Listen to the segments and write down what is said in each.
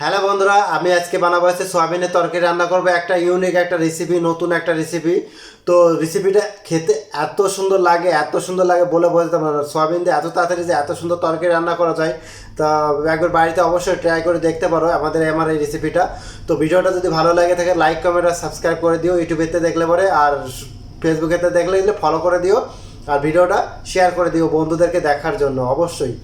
Hello বন্ধুরা, আমি আজকে বানাবো হচ্ছে সয়াবিনের তরকারি, রান্না করব একটা ইউনিক একটা রেসিপি নতুন একটা রেসিপি তো রেসিপিটা খেতে এত সুন্দর লাগে, এত সুন্দর লাগে বলে বলতে পারব সয়াবিন দিয়ে এত তাড়াতাড়ি যে এত সুন্দর তরকারি রান্না করা যায়, তা একবার বাড়িতে অবশ্যই ট্রাই করে দেখতে পারো আমাদের আমার এই রেসিপিটা তো ভিডিওটা যদি ভালো লাগে থাকে লাইক কমেন্ট আর সাবস্ক্রাইব করে দিও ইউটিউবেতে দেখলে পরে, আর ফেসবুকেতে দেখলে ফলো করে দিও, আর ভিডিওটা শেয়ার করে দিও বন্ধুদেরকে দেখার জন্য, অবশ্যই।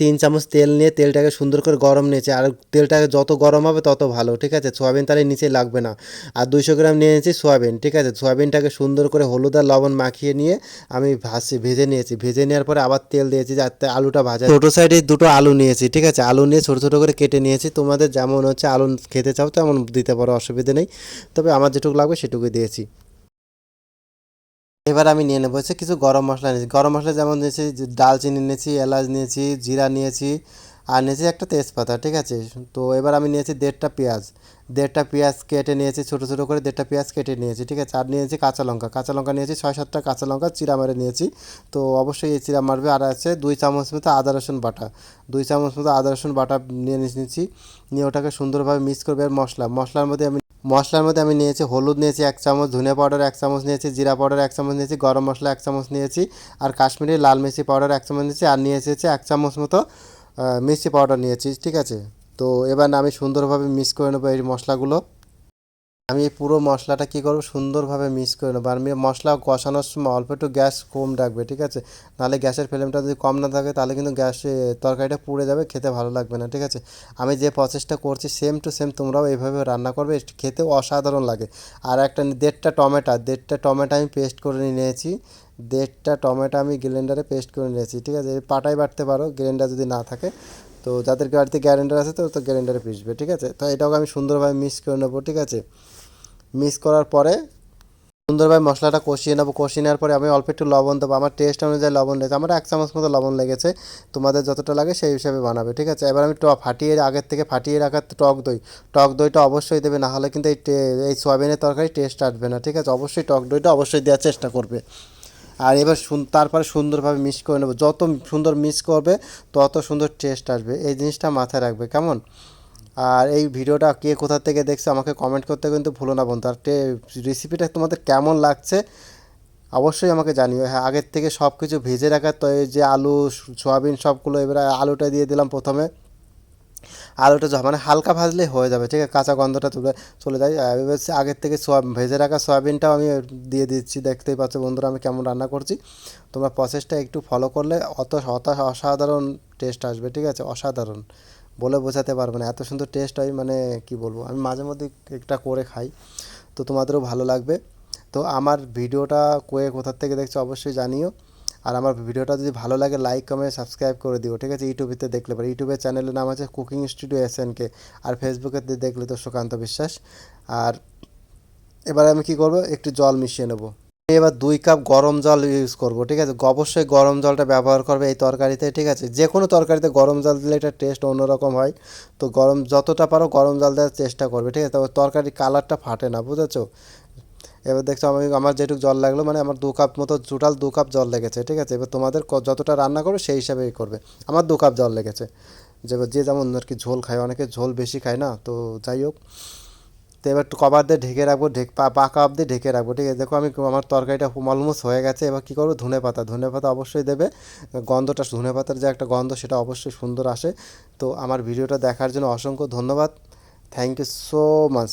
তিন চামচ তেল নিয়ে তেলটাকে সুন্দর করে গরম নিয়েছে। আর তেলটাকে যত গরম হবে তত ভালো, ঠিক আছে? সোয়াবিন তাহলে নিচে লাগবে না। আর দুইশো গ্রাম নিয়ে নিয়েছি সোয়াবিন, ঠিক আছে? সোয়াবিনটাকে সুন্দর করে হলুদ আর লবণ মাখিয়ে নিয়ে আমি ভাসি ভেজে নিয়েছি। ভেজে নেওয়ার পরে আবার তেল দিয়েছি যাতে আলুটা ভাজা ছোটো সাইডে দুটো আলু নিয়েছি, ঠিক আছে? আলু নিয়ে ছোটো ছোটো করে কেটে নিয়েছি। তোমাদের যেমন হচ্ছে আলু খেতে চাও তেমন দিতে পারো, অসুবিধে নেই। তবে আমার যেটুকু লাগবে সেটুকুই দিয়েছি। এবার আমি নিয়ে নেব হচ্ছে কিছু গরম মশলা নিয়েছি। গরম মশলা যেমন নিয়েছি ডালচিনি নিয়েছি, এলাচ নিয়েছি, জিরা নিয়েছি, আর নিয়েছি একটা তেজপাতা, ঠিক আছে? তো এবার আমি নিয়েছি দেড়টা পেঁয়াজ। দেড়টা পেঁয়াজ কেটে নিয়েছি, ছোটো ছোটো করে দেড়টা পেঁয়াজ কেটে নিয়েছি, ঠিক আছে? আর নিয়েছি কাঁচা লঙ্কা। কাঁচা লঙ্কা নিয়েছি ছয় সাতটা কাঁচা লঙ্কা চিরা মেরে নিয়েছি। তো অবশ্যই এই চিরা মারবে। আর আছে দুই চামচ মতো আদা রসুন বাটা। দুই চামচ মতো আদা রসুন বাটা নিয়ে নিয়েছি। নিয়ে ওটাকে সুন্দরভাবে মিক্স করবে আর মশলা। মশলার মধ্যে আমি মশলার মধ্যে আমি নিয়েছি হলুদ নিয়েছি এক চামচ, ধনে পাউডার এক চামচ নিয়েছি, জিরা পাউডার এক চামচ নিয়েছি, গরম মশলা এক চামচ নিয়েছি আর কাশ্মীরি লাল মিষ্টি পাউডার এক চামচ নিয়েছি আর নিয়ে এসেছি এক চামচ মতো মিষ্টি পাউডার নিয়েছি, ঠিক আছে? তো এবার আমি সুন্দরভাবে মিক্স করে নেব এই মশলাগুলো। আমি এই পুরো মশলাটা কী করব? সুন্দরভাবে মিক্স করে নেব। আর মশলা কষানোর সময় অল্প একটু গ্যাস কম রাখবে, ঠিক আছে? নাহলে গ্যাসের ফ্লেমটা যদি কম না থাকে, তাহলে কিন্তু গ্যাসে তরকারিটা পুড়ে যাবে, খেতে ভালো লাগবে না, ঠিক আছে? আমি যে প্রসেসটা করছি সেম টু সেম তোমরাও এইভাবে রান্না করবে খেতেও অসাধারণ লাগে। আর একটা দেড়টা টমেটো দেড়টা টমেটো আমি পেস্ট করে নিয়েছি। দেড়টা টমেটো আমি গ্রাইন্ডারে পেস্ট করে নিয়েছি, ঠিক আছে? পাটাই বাটতে পারো গ্রাইন্ডার যদি না থাকে, তো যাদের বাড়িতে গ্রাইন্ডার আছে তো তো গ্রাইন্ডারে পিসবে ঠিক আছে? তো এটাকে আমি সুন্দরভাবে মিক্স করে নেব, ঠিক আছে? মিক্স করার পরে সুন্দরভাবে মশলাটা কষিয়ে নেব। কষিয়ে নেওয়ার পরে আমি অল্প একটু লবণ দেবো। আমার টেস্ট অনুযায়ী লবণ লেগেছে আমার এক চামচ মতো লবণ লেগেছে। তোমাদের যতটা লাগে সেই হিসাবে বানাবে, ঠিক আছে? এবার আমি টক ফাটিয়ে আগের থেকে ফাটিয়ে রাখার টক দই। টক দইটা অবশ্যই দেবে, না হলে কিন্তু এই টে- এই সয়াবিনের তরকারি টেস্ট আসবে না, ঠিক আছে? অবশ্যই টক দইটা অবশ্যই দেওয়ার চেষ্টা করবে। আর এবার তারপরে সুন্দরভাবে মিক্স করে নেব। যত সুন্দর মিক্স করবে, তত সুন্দর টেস্ট আসবে। এই জিনিসটা মাথায় রাখবে, কেমন? আর এই ভিডিওটা কে কোথা থেকে দেখছে আমাকে কমেন্ট করতে কিন্তু ভুলো না বন্ধু। আর রেসিপিটা তোমাদের কেমন লাগছে অবশ্যই আমাকে জানিও। হ্যাঁ আগের থেকে সব কিছু ভেজে রাখার তো যে আলু, সয়াবিন সবগুলো এবারে আলুটা দিয়ে দিলাম প্রথমে। আলুটা মানে হালকা ভাজলেই হয়ে যাবে, ঠিক আছে? কাঁচা গন্ধটা তুলে চলে যায়। এবার আগের থেকে সোয়া, ভেজে রাখা সয়াবিনটাও আমি দিয়ে দিচ্ছি। দেখতেই পাচ্ছ বন্ধুরা আমি কেমন রান্না করছি। তোমরা প্রসেসটা একটু ফলো করলে অত অত অসাধারণ টেস্ট আসবে, ঠিক আছে? অসাধারণ। বলে বোঝাতে পারব না। এত সুন্দর টেস্ট হয় মানে কি বলব? আমি মাঝে মধ্যে একটা করে খাই, তো তোমাদেরও ভালো লাগবে। তো আমার ভিডিওটা কয়ে কোথার থেকে দেখছ অবশ্যই জানিও। আর আমার ভিডিওটা যদি ভালো লাগে লাইক কমেন্ট সাবস্ক্রাইব করে দিও, ঠিক আছে? ইউটিউবেতে দেখলে পারে। ইউটিউবের চ্যানেলের নাম আছে কুকিং স্টুডিও এস কে আর ফেসবুকে দেখলে তো সুকান্ত বিশ্বাস। আর এবার আমি কি করব? একটু জল মিশিয়ে নেব। এবার দুই কাপ গরম জল ইউজ করব, ঠিক আছে? অবশ্যই গরম জলটা ব্যবহার করবে এই তরকারিতে, ঠিক আছে? যে কোনো তরকারিতে গরম জল দিলে এটা টেস্ট অন্যরকম হয়। তো গরম, যতটা পারো গরম জল দেওয়ার চেষ্টা করবে, ঠিক আছে? তবে তরকারির কালারটা ফাটে না, বুঝেছ? এবার দেখছ আমি, আমার যেটুকু জল লাগল মানে আমার দু কাপ মতো টোটাল দু কাপ জল লেগেছে, ঠিক আছে? এবার তোমাদের যতটা রান্না করবে সেই হিসাবেই করবে। আমার দু কাপ জল লেগেছে। যে যেমন আর কি ঝোল খায়, অনেকে ঝোল বেশি খায় না? তো যাই হোক। তো এবার একটু কভার দিয়ে ঢেকে রাখব, ঢেক পা পাকা অবধি ঢেকে রাখব, ঠিক আছে? দেখো আমি আমার তরকারিটা অলমোস্ট হয়ে গেছে। এবার কী করব? ধনে পাতা। ধনে পাতা অবশ্যই দেবে। গন্ধটা ধনে পাতার যে একটা গন্ধ সেটা অবশ্যই সুন্দর আসে। তো আমার ভিডিওটা দেখার জন্য অসংখ্য ধন্যবাদ। Thank you so much